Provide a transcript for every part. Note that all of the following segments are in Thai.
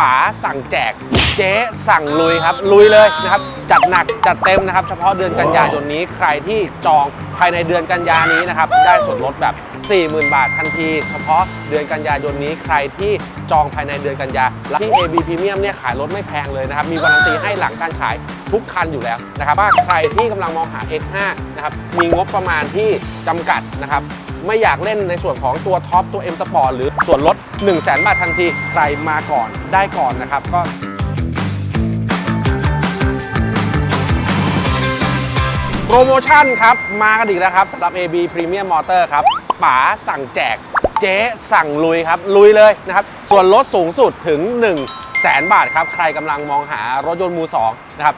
ป๋าสั่งแจก เจ๊สั่งลุยครับ ลุยเลยนะครับ จัดหนักจัดเต็มนะครับ เฉพาะเดือนกันยายนนี้ใครที่จองภายในเดือนกันยานี้นะครับ ได้ส่วนลดแบบ 40,000 บาททันที เฉพาะเดือนกันยายนนี้ใครที่จองภายในเดือนกันยาและที่ AB Premium เนี่ยขายรถไม่แพงเลยนะครับ มีการันตีให้หลังการขายทุกคันอยู่แล้วนะครับว่าใครที่กำลังมองหา X5 นะครับมีงบประมาณที่จำกัดนะครับไม่อยากเล่นในส่วนของตัวท็อปตัว M Sport หรือส่วนลด 1 0 0 0 0แบาททันที ใครมาก่อนได้ก่อนนะครับก็โปรโมชั่นครับ มากันอีกแล้วครับสำหรับ AB Premium Motor ครับ ป๋าสั่งแจก เจ๊สั่งลุยครับ ลุยเลยนะครับ ส่วนลดสูงสุดถึง1 0 0 0 0แสนบาทครับ ใครกำลังมองหารถยนต์มือ2นะครับ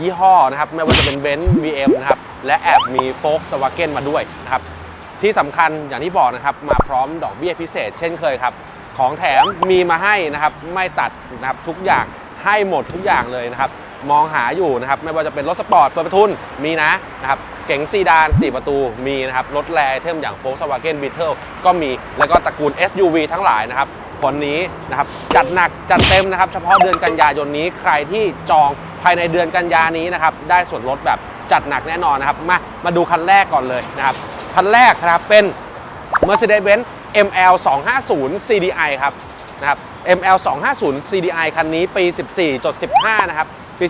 ยี่ห้อนะครับ ไม่ว่าจะเป็นเบนซ์ BM นะครับ และแอบมีโฟกสวาเกนมาด้วยนะครับ ที่สำคัญอย่างที่บอกนะครับ มาพร้อมดอกเบี้ยพิเศษ เช่นเคยครับ ของแถมมีมาให้นะครับ ไม่ตัดนะครับทุกอย่างให้หมดทุกอย่างเลยนะครับ มองหาอยู่นะครับไม่ว่าจะเป็นรถสปอร์ตเปิดประทุนมีนะนะครับเก๋งซีดาน 4 ประตูมีนะครับรถแรไอเทมอย่าง Volkswagen Beetle ก็มีแล้วก็ตระกูล SUV ทั้งหลายนะครับคนนี้นะครับจัดหนักจัดเต็มนะครับเฉพาะเดือนกันยายนนี้ใครที่จองภายในเดือนกันยานี้นะครับได้ส่วนลดแบบจัดหนักแน่นอนนะครับมามาดูคันแรกก่อนเลยนะครับคันแรกนะครับเป็น Mercedes-Benz ML 250 CDI ครับนะครับ ML 250 CDI คันนี้ปี 14.15 นะครับ ปี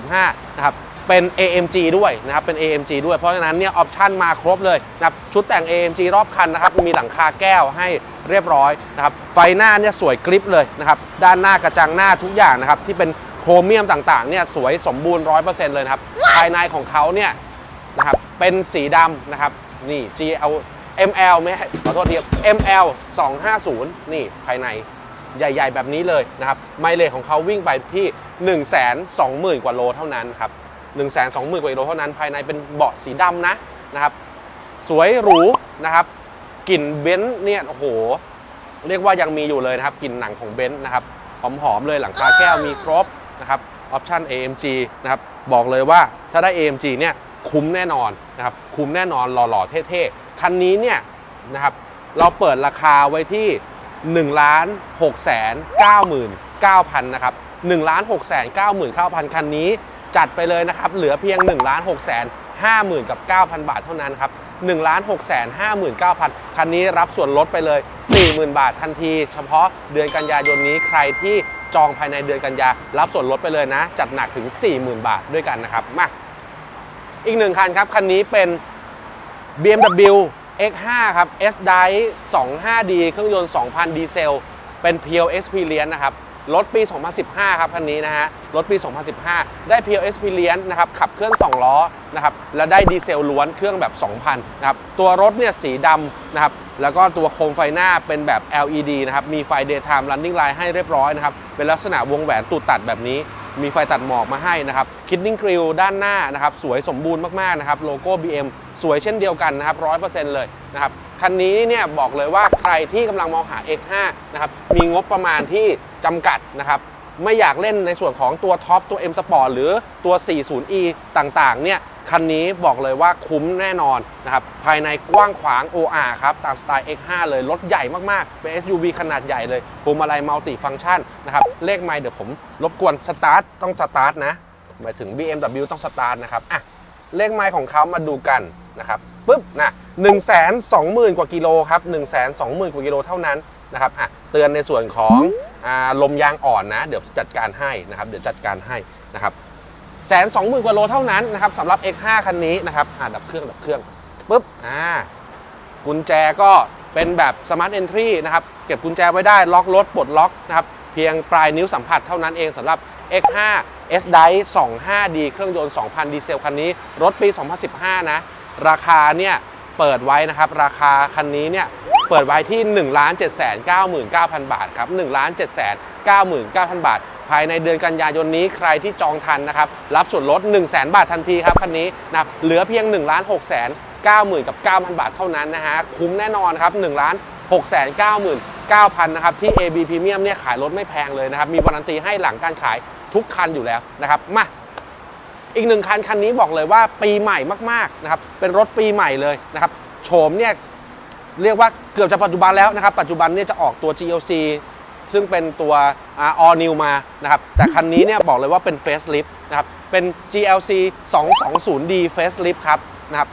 14.15 นะครับ เป็น AMG ด้วยนะครับ เป็น AMG ด้วย เพราะฉะนั้นเนี่ย ออปชันมาครบเลยนะครับ ชุดแต่ง AMG รอบคันนะครับ มีหลังคาแก้วให้เรียบร้อยนะครับ ไฟหน้าเนี่ยสวยกริปเลยนะครับ ด้านหน้ากระจังหน้าทุกอย่างนะครับ ที่เป็นโครเมียมต่างๆ เนี่ย สวยสมบูรณ์ 100%เลยนะครับ ภายในของเขาเนี่ยนะครับ เป็นสีดำนะครับ นี่ GL ML ไม่ให้ขอโทษทีครับ ML 250 นี่ภายใน ใหญ่ ๆ แบบนี้เลยนะครับไมเลจของเขาวิ่งไปที่ 1 2 0 0 0 0 กว่าโลเท่านั้นครับ1 2 0 0 0 0 กว่าโลเท่านั้น ภายในเป็นเบาะสีดำนะนะครับสวยหรูนะครับกลิ่นเบนซ์เนี่ยโอ้โห เรียกว่ายังมีอยู่เลยนะครับกลิ่นหนังของเบนซ์นะครับหอมๆเลยหลังคาแก้วมีครบนะครับออปชั่น AMG นะครับบอกเลยว่าถ้าได้ AMG เนี่ยคุ้มแน่นอนนะครับคุ้มแน่นอนหล่อๆเท่ๆ คันนี้เนี่ยนะครับเราเปิดราคาไว้ที่ 1ล้าน6แสน99,000นะครับ1ล้าน6แสน99,000 คันนี้จัดไปเลยนะครับ เหลือเพียง1ล้าน6แสน50,000กับ9,000 บาทเท่านั้นครับ1ล้าน6แสน59,000 คันนี้รับส่วนลดไปเลย 40,000 บาททันที เฉพาะเดือนกันยายนนี้ใครที่จองภายในเดือนกันยา รับส่วนลดไปเลยนะ จัดหนักถึง 40,000 บาทด้วยกันนะครับ มา อีกหนึ่งคันครับ คันนี้เป็น BMW X5 ครับ S Drive 25D เครื่องยนต์ 2,000 ดีเซล เป็น Pure Experience นะครับ รถปี 2015 ครับคันนี้นะฮะ รถปี 2015 ได้ Pure Experience นะครับ ขับเคลื่อน2ล้อนะครับ แล้วได้ดีเซลล้วนเครื่องแบบ 2,000 นะครับ ตัวรถเนี่ยสีดำนะครับ แล้วก็ตัวโคมไฟหน้าเป็นแบบ LED นะครับ มีไฟ Daytime Running Light ให้เรียบร้อยนะครับ เป็นลักษณะวงแหวนตูดตัดแบบนี้มีไฟตัดหมอกมาให้นะครับ Kidding Grill ด้านหน้านะครับ สวยสมบูรณ์มาก ๆ นะครับ โลโก้ BM สวยเช่นเดียวกันนะครับ100%เลยนะครับคันนี้เนี่ยบอกเลยว่าใครที่กำลังมองหา X5 นะครับมีงบประมาณที่จำกัดนะครับไม่อยากเล่นในส่วนของตัวท็อปตัว M Sport หรือตัว 40e ต่างๆ เนี่ย คันนี้บอกเลยว่าคุ้มแน่นอนนะครับ ภายในกว้างขวาง OR ครับ ตามสไตล์ X5 เลย รถใหญ่มากๆ เป็น SUV ขนาดใหญ่เลยพวงมาลัยมัลติฟัง c t ชันนะครับ เลขไมล์เดี๋ยวผมรบกวนสตาร์ทต้องสตาร์ทนะหมายถึง BMW ต้องสตาร์ทนะครับอะเลขไมล์ของเขามาดูกัน นะครับปุ๊บนะ1 2 0 0 0 0กว่ากิโลครับ1 2 0 0 0 0กว่ากิโลเท่านั้นนะครับอะเตือนในส่วนของอลมยางอ่อนนะ เดี๋ยวจัดการให้นะครับ เดี๋ยวจัดการให้นะครับแสนสองหมื่นกว่าโลเท่านั้นนะครับสำหรับ X5 คันนี้นะครับอะดับเครื่องดับเครื่องปุ๊บอ่ากุญแจก็เป็นแบบ Smart Entry นะครับ เก็บกุญแจไว้ได้ล็อกรถปลดล็อกนะครับ เพียงปลายนิ้วสัมผัสเท่านั้นเองสำหรับ X5 S Drive 25D เครื่องยนต์ 2,000 ดีเซลคันนี้ รถปี 2015 นะ ราคาเนี่ยเปิดไว้นะครับ ราคาคันนี้เนี่ยเปิดไว้ที่1 7 9 9 0 0 0 บาทครับ1 7 9 9 0 0 0 บาท ภายในเดือนกันยายนนี้ใครที่จองทันนะครับ รับส่วนลด 1 0 0 0 0 0 บาททันทีครับคันนี้นะเหลือเพียง 1 6 9 0 0 0 9 0กับ9,000 บาทเท่านั้นนะฮะคุ้มแน่นอนครับ1 6 9 9 9,000นะครับที่ AB Premium เนี่ยขายรถไม่แพงเลยนะครับ มีวารันตีให้หลังการขายทุกคันอยู่แล้วนะครับ มา อีกหนึ่งคันคันนี้บอกเลยว่าปีใหม่มากๆนะครับเป็นรถปีใหม่เลยนะครับโฉมเนี่ยเรียกว่าเกือบจะปัจจุบันแล้วนะครับ ปัจจุบันเนี่ยจะออกตัว GLC ซึ่งเป็นตัว all new มานะครับแต่คันนี้เนี่ยบอกเลยว่าเป็น facelift นะครับเป็น GLC 220D facelift ครับนะครับ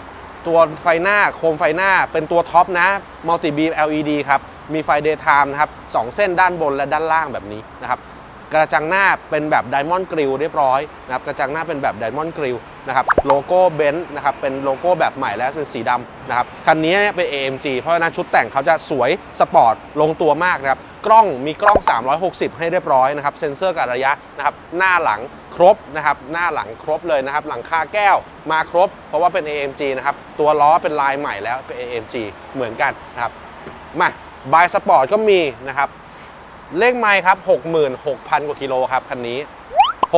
ตัวไฟหน้าโคมไฟหน้าเป็นตัวท็อปนะ multi beam LED ครับมีไฟ daytime นะครับสองเส้นด้านบนและด้านล่างแบบนี้นะครับ กระจังหน้าเป็นแบบไดมอนด์กริลเรียบร้อยนะครับกระจังหน้าเป็นแบบไดมอนด์กริลนะครับโลโก้เบนซ์นะครับเป็นโลโก้แบบใหม่แล้วเป็นสีดำนะครับคันนี้เนี่ยเป็น AMG เพราะฉะนั้นชุดแต่งเขาจะสวยสปอร์ตลงตัวมากนะครับกล้องมีกล้อง 360 ให้เรียบร้อยนะครับเซ็นเซอร์กับระยะนะครับหน้าหลังครบนะครับหน้าหลังครบเลยนะครับหลังคาแก้วมาครบ เพราะว่าเป็น AMG นะครับตัวล้อเป็นลายใหม่แล้วเป็น AMG เหมือนกันนะครับมาบายสปอร์ตก็มีนะครับ เลขไมล์ครับ 66,000 กว่ากิโลครับคันนี้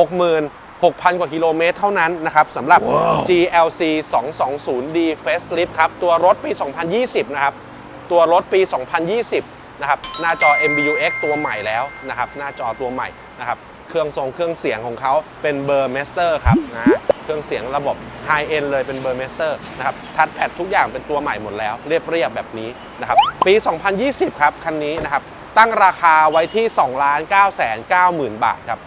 66,000 กว่ากิโลเมตรเท่านั้นนะครับสำหรับ GLC 220D Facelift ครับ ตัวรถปี 2020 นะครับ ตัวรถปี 2020 นะครับ หน้าจอ MBUX ตัวใหม่แล้วนะครับ หน้าจอตัวใหม่นะครับ เครื่องทรงเครื่องเสียงของเขาเป็นเบอร์ Master ครับนะเครื่องเสียงระบบ High End เลยเป็นเบอร์ Master นะครับ ทัชแพดทุกอย่างเป็นตัวใหม่หมดแล้ว เรียบเรียบๆแบบนี้นะครับ ปี 2020 ครับ คันนี้นะครับ ตั้งราคาไว้ที่ 2 9 9 0 0 0 บาทครับ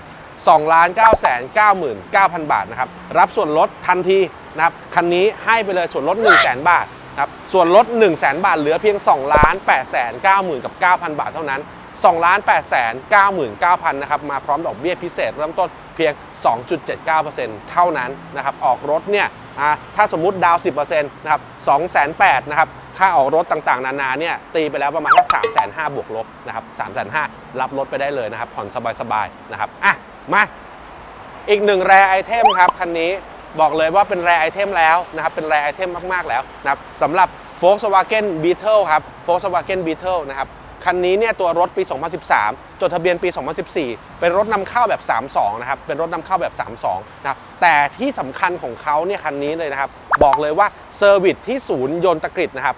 2 9 9 9 9 0 0 0 บาทนะครับ รับส่วนลดทันทีนะครับ คันนี้ให้ไปเลยส่วนลด 1 0 0 0 0 0 บาทนะครับ ส่วนลด 1 0 0 0 0 0 บาท เหลือเพียง 2 8 9 0 0 0กับ9,000 บาทเท่านั้น 2 8 9 9 0 0 0นะครับ มาพร้อมดอกเบี้ยพิเศษเริ่มต้นเพียง 2.79%เท่านั้นนะครับ ออกรถเนี่ยอ่าถ้าสมมุติดาวน์10%นะครับ2 8 0 0 0นะครับ ค่าออกรถต่างๆ นานาเนี่ยตีไปแล้วประมาณแค่สามแสนห้าบวกลบนะครับสามแสนห้ารับรถไปได้เลยนะครับ ผ่อนสบายๆนะครับอะมาอีกหนึ่งแรไอเทมครับคันนี้บอกเลยว่าเป็นแรไอเทมแล้วนะครับเป็นแรไอเทมมากๆแล้วนะครับสำหรับ Volkswagen Beetle ครับ Volkswagen Beetle นะครับ คันนี้เนี่ยตัวรถปี 2013 จดทะเบียนปี 2014 เป็นรถนำเข้าแบบ 32 นะครับ เป็นรถนำเข้าแบบ 32 นะครับ แต่ที่สำคัญของเขาเนี่ยคันนี้เลยนะครับ บอกเลยว่าเซอร์วิสที่ศูนย์ยนตกฤษนะครับ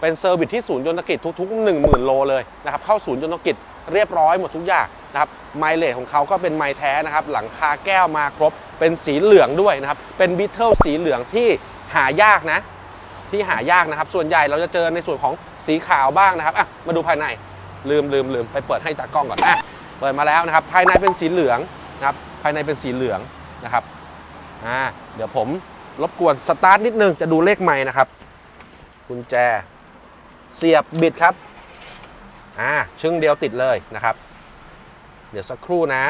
เป็นเซอร์วิสที่ศูนย์ยนตกฤษทุกๆ 10,000 โลเลยนะครับ เข้าศูนย์ยนตกฤษเรียบร้อยหมดทุกอย่างนะครับไมล์เลทของเขาก็เป็นไมล์แท้นะครับ หลังคาแก้วมาครบ เป็นสีเหลืองด้วยนะครับ เป็นบิทเทิลสีเหลืองที่หายากนะ ที่หายากนะครับ ส่วนใหญ่เราจะเจอในส่วนของสีขาวบ้างนะครับอะมาดูภายใน ลืมลืมลืมไปเปิดให้ตากล้องก่อนอะเปิดมาแล้วนะครับ ภายในเป็นสีเหลืองนะครับ ภายในเป็นสีเหลืองนะครับอ่าเดี๋ยวผมรบกวนสตาร์ทนิดนึงจะดูเลขไม้นะครับกุญแจเสียบบิดครับอ่าชึ่งเดียวติดเลยนะครับ เดี๋ยวสักครู่นะ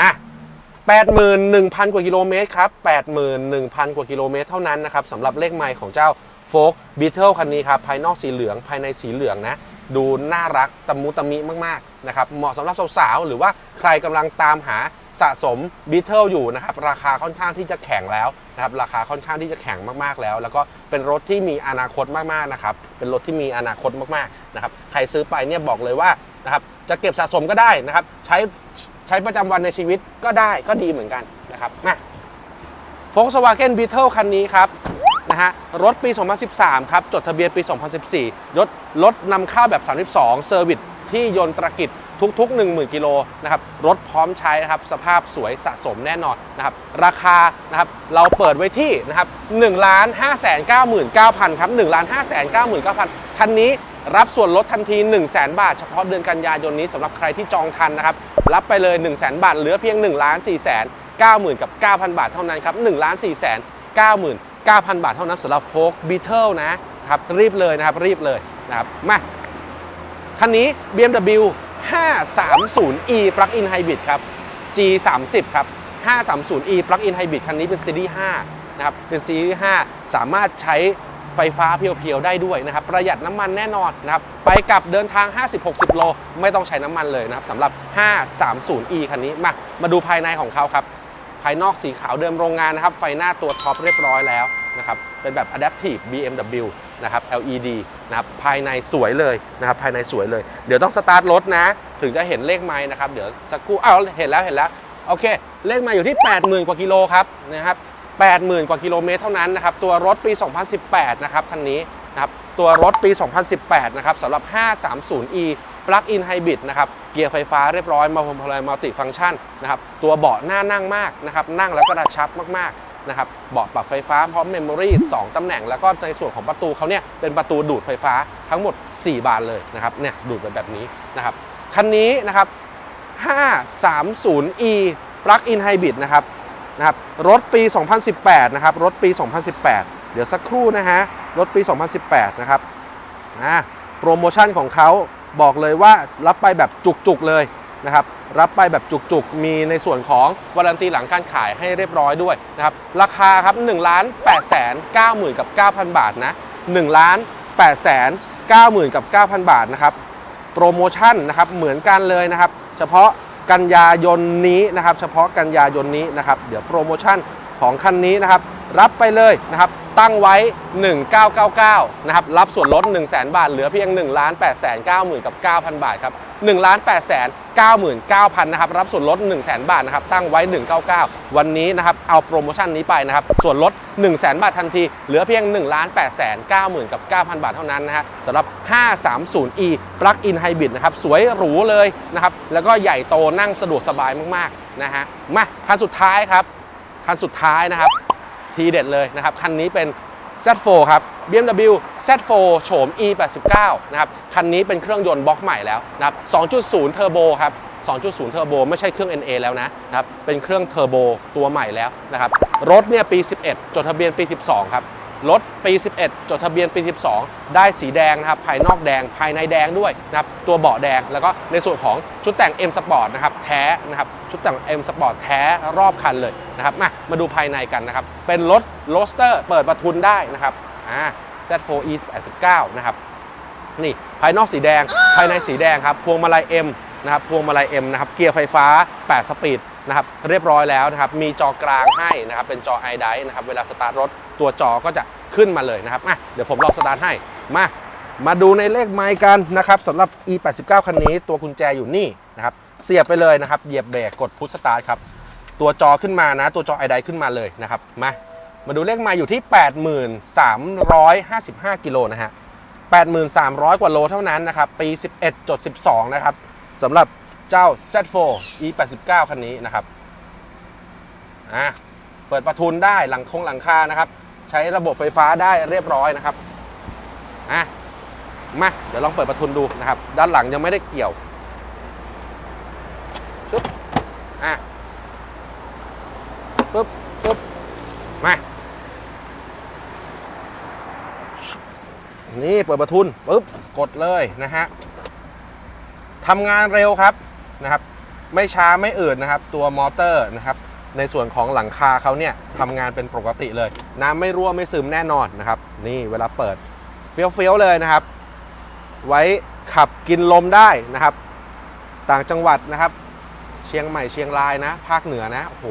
อะ81,000 กว่ากิโลเมตรครับ81,000 กว่ากิโลเมตรเท่านั้นนะครับสำหรับเลขไมล์ของเจ้า โฟกบีเทิลคันนี้ครับภายนอกสีเหลืองภายในสีเหลืองนะดูน่ารักตะมุตะมิมากๆนะครับเหมาะสำหรับสาวๆหรือว่าใครกำลังตามหาสะสมบีเทิลอยู่นะครับราคาค่อนข้างที่จะแข็งแล้วนะครับราคาค่อนข้างที่จะแข็งมากๆแล้ว แล้วก็เป็นรถที่มีอนาคตมากๆนะครับเป็นรถที่มีอนาคตมากๆนะครับใครซื้อไปเนี่ยบอกเลยว่านะครับจะเก็บสะสมก็ได้นะครับใช้ใช้ประจำวันในชีวิตก็ได้ก็ดีเหมือนกันนะครับมา Volkswagen Beetle คันนี้ครับ นะฮะรถปี 2013 ครับ จดทะเบียนปี 2014รถรถนำเข้าแบบ 32 เซอร์วิสที่ยนตรกิจทุกๆ 10,000 กิโลนะครับ รถพร้อมใช้นะครับ สภาพสวยสะสมแน่นอนนะครับ ราคานะครับ เราเปิดไว้ที่นะครับ1 5 9 9 0 0 0 ครับ1 5 9 9 0 0 0 คันนี้รับส่วนลดทันที 1 0 0 0 0 0 บาท เฉพาะเดือนกันยายนนี้สำหรับใครที่จองทันนะครับ รับไปเลย 1 0 0 0 0 0 บาท เหลือเพียง1 4 0 0 0 0 90,000 กับ 9,000 บาทเท่านั้นครับ1 4 9 9 9,000 บาทเท่านั้นสำหรับโฟกบีเทิลนะครับรีบเลยนะครับรีบเลยนะครับมาคันนี้ BMW 530e Plug-in Hybrid ครับ G30 ครับ 530e Plug-in Hybrid คันนี้เป็นซีรีส์5นะครับ เป็นซีรีส์5สามารถใช้ไฟฟ้าเพียวๆ ได้ด้วยนะครับ ประหยัดน้ำมันแน่นอนนะครับ ไปกลับเดินทาง 50-60 โล ไม่ต้องใช้น้ำมันเลยนะครับสำหรับ 530e คันนี้ มา มาดูภายในของเขาครับ ภายนอกสีขาวเดิมโรงงานนะครับ ไฟหน้าตัวท็อปเรียบร้อยแล้วนะครับ เป็นแบบ Adaptive BMW นะครับ LED นะครับ ภายในสวยเลยนะครับ ภายในสวยเลย เดี๋ยวต้องสตาร์ทรถนะ ถึงจะเห็นเลขไม้นะครับ เดี๋ยวสักครู่อ้าวเห็นแล้วเห็นแล้ว โอเค เลขไม้อยู่ที่ 80,000 กว่ากิโลครับนะครับ80,000 กว่ากิโลเมตรเท่านั้นนะครับ ตัวรถปี 2018 นะครับ คันนี้นะครับ ตัวรถปี 2018 นะครับสำหรับ 530e Plug-in Hybrid นะครับเกียร์ไฟฟ้าเรียบร้อยมาพร้อมพลังมัลติฟังก์ชันนะครับตัวเบาะหน้านั่งมากนะครับนั่งแล้วก็ระชับมากๆนะครับเบาะปรับไฟฟ้าพร้อมเมมโมรี่2ตำแหน่ง แล้วก็ในส่วนของประตูเขาเนี่ยเป็นประตูดูดไฟฟ้าทั้งหมด 4 บานเลยนะครับเนี่ยดูดไปแบบนี้นะครับคันนี้นะครับ 530e Plug-in Hybrid นะครับนะครับรถปี 2018 นะครับ รถปี 2018 เดี๋ยวสักครู่นะฮะ รถปี 2018 นะครับอ่าโปรโมชั่นของเขา บอกเลยว่ารับไปแบบจุกๆเลยนะครับรับไปแบบจุกๆ มีในส่วนของวารันตีหลังการขายให้เรียบร้อยด้วยนะครับราคาครับ1ล้าน8แสน9หมื่นกับ9,000 บาทนะ1ล้าน8แสน9หมื่นกับ9,000 บาทนะครับโปรโมชั่นนะครับเหมือนกันเลยนะครับ เฉพาะกันยายนนี้นะครับ เฉพาะกันยายนนี้นะครับ เดี๋ยวโปรโมชั่น ของคันนี้นะครับ รับไปเลยนะครับ ตั้งไว้ 1999 นะครับ รับส่วนลด 1 0 0 0 0แบาท เหลือเพียง 1 8 9 0 0 0 กับ 9,000 บาทครับ1 8 9 9 0 0 0 นะครับ รับส่วนลด 1 0 0 0 0 0 บาทนะครับ ตั้งไว้ 199 วันนี้นะครับ เอาโปรโมชั่นนี้ไปนะครับ ส่วนลด 1 0 0 0 0 0 บาททันที เหลือเพียง 1 8 9 9 0 0 กับ 9,000 บาทเท่านั้นนะฮะสำหรับ 530e Plug-in Hybrid นะครับ สวยหรูเลยนะครับ แล้วก็ใหญ่โตนั่งสะดวกสบายมากๆนะฮะ มาคันสุดท้ายครับ คันสุดท้ายนะครับ ทีเด็ดเลยนะครับ คันนี้เป็น Z4 ครับ BMW Z4 โฉม E89 นะครับ คันนี้เป็นเครื่องยนต์บล็อกใหม่แล้วนะครับ 2.0 เทอร์โบครับ 2.0 เทอร์โบไม่ใช่เครื่อง NA แล้วนะนะครับ เป็นเครื่องเทอร์โบตัวใหม่แล้วนะครับ รถเนี่ยปี 11 จดทะเบียนปี 12 ครับ รถปี 11 จดทะเบียนปี 12 ได้สีแดงนะครับ ภายนอกแดง ภายในแดงด้วยนะครับ ตัวเบาะแดง แล้วก็ในส่วนของชุดแต่ง M Sport นะครับ แท้นะครับ ชุดแต่ง M Sport แท้รอบคันเลยนะครับ มา มาดูภายในกันนะครับ เป็นรถโรสเตอร์เปิดประทุนได้นะครับ อ่า Z4E 89นะครับ นี่ ภายนอกสีแดง ภายในสีแดงครับ พวงมาลัย M นะครับ พวงมาลัย M นะครับ เกียร์ไฟฟ้า 8 สปีด นะครับเรียบร้อยแล้วนะครับมีจอกลางให้นะครับเป็นจอ i d i นะครับเวลาสตาร์ทรถตัวจอก็จะขึ้นมาเลยนะครับมาเดี๋ยวผมลองสตาร์ทให้มามาดูในเลขไมล์กันนะครับสำหรับ E89 คันนี้ตัวกุญแจอยู่นี่นะครับเสียบไปเลยนะครับเหยียบเบรกกดพุชสตาร์ทครับตัวจอขึ้นมานะ ตัวจอ i d i ขึ้นมาเลยนะครับมามาดูเลขไมล์อยู่ที่ 8,355กิโลนะฮะ8,300 กว่าโลเท่านั้นนะครับปี 11.12 นะครับสำหรับ เจ้า Z4 E89 คันนี้นะครับอะเปิดประทุนได้หลังคงหลังคานะครับ ใช้ระบบไฟฟ้าได้เรียบร้อยนะครับอะมาเดี๋ยวลองเปิดประทุนดูนะครับ ด้านหลังยังไม่ได้เกี่ยวชุบอะปึ๊บปึ๊บมานี่เปิดประทุนปุ๊บกดเลยนะฮะทำงานเร็วครับ นะครับ ไม่ช้าไม่อืดนะครับ ตัวมอเตอร์นะครับ ในส่วนของหลังคาเขาเนี่ยทำงานเป็นปกติเลย น้ำไม่รั่วไม่ซึมแน่นอนนะครับ นี่เวลาเปิดเฟี้ยวเฟี้ยวๆเลยนะครับ ไว้ขับกินลมได้นะครับ ต่างจังหวัดนะครับ เชียงใหม่เชียงรายนะ ภาคเหนือนะโอ้โห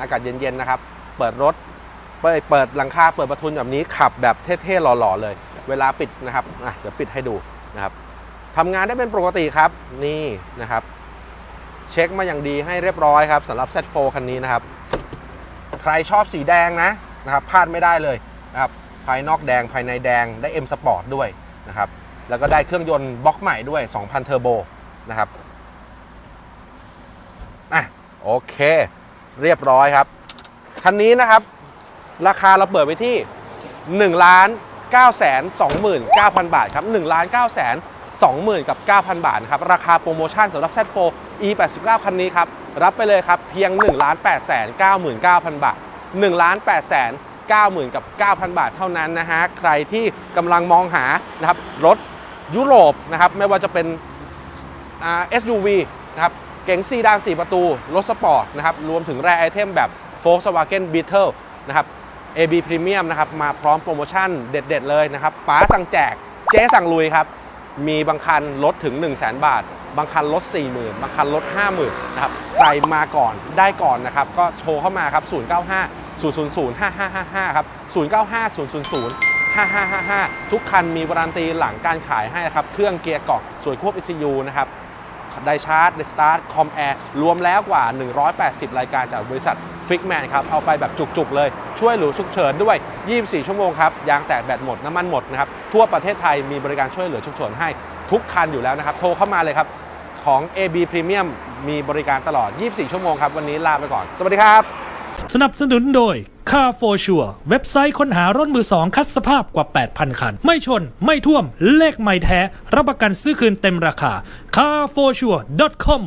อากาศเย็นๆนะครับ เปิดรถเปิดเปิดหลังคาเปิดประทุนแบบนี้ขับแบบเท่ๆหล่อๆเลย เวลาปิดนะครับอะเดี๋ยวปิดให้ดูนะครับทำงานได้เป็นปกติครับนี่นะครับ เช็คมาอย่างดีให้เรียบร้อยครับสำหรับ Z4 คันนี้นะครับ ใครชอบสีแดงนะนะครับพลาดไม่ได้เลยนะครับภายนอกแดงภายในแดงได้ M Sport ด้วยนะครับแล้วก็ได้เครื่องยนต์บล็อกใหม่ด้วย 2,000 เทอร์โบนะครับอะโอเค เรียบร้อยครับ คันนี้นะครับ ราคาเราเปิดไปที่1ล้าน9แสน29,000 บาทครับ1ล้าน9แสน 20,000 กับ 9,000 บาทครับราคาโปรโมชั่นสำหรับ Z4 E89 คันนี้ครับ รับไปเลยครับ เพียง1ล้าน8แสน99,000 บาท1ล้าน8แสน90,000 กับ 9,000 บาทเท่านั้นนะฮะ ใครที่กำลังมองหานะครับรถยุโรปนะครับไม่ว่าจะเป็น SUV นะครับเก๋งซีดาน 4 ประตู รถสปอร์ตนะครับรวมถึงแรไอเทมแบบ Volkswagen Beetle นะครับ AB Premium นะครับมาพร้อมโปรโมชั่นเด็ด ๆ เลยนะครับป๋าสั่งแจกเจ๊สั่งลุยครับ มีบางคันลดถึง 1 0 0 0 0 0บาท บางคันลด 40,000บางคันลด 50,000นะครับใครมาก่อนได้ก่อนนะครับ ก็โทรเข้ามาครับ 095 000 5555 ครับ 095 000 5555 ทุกคันมีวารันตีหลังการขายให้นะครับ เครื่องเกียร์กล่องสวยควบ ECU นะครับไดชาร์จไดสตาร์ทคอมแอร์รวมแล้วกว่า 180 รายการจากบริษัท ฟิกแมนครับ เอาไปแบบจุกๆเลย ช่วยเหลือฉุกเฉินด้วย 24 ชั่วโมงครับ ยางแตกแบตหมด น้ำมันหมดนะครับ ทั่วประเทศไทยมีบริการช่วยเหลือฉุกเฉินให้ทุกคันอยู่แล้วนะครับ โทรเข้ามาเลยครับ ของ AB Premium มีบริการตลอด 24 ชั่วโมงครับ วันนี้ลาไปก่อน สวัสดีครับ สนับสนุนโดย Car for Sure เว็บไซต์ค้นหารถมือสองคัดสภาพกว่า 8,000 คัน ไม่ชน ไม่ท่วม เลขไม่แท้ รับประกันซื้อคืนเต็มราคา carforsure.com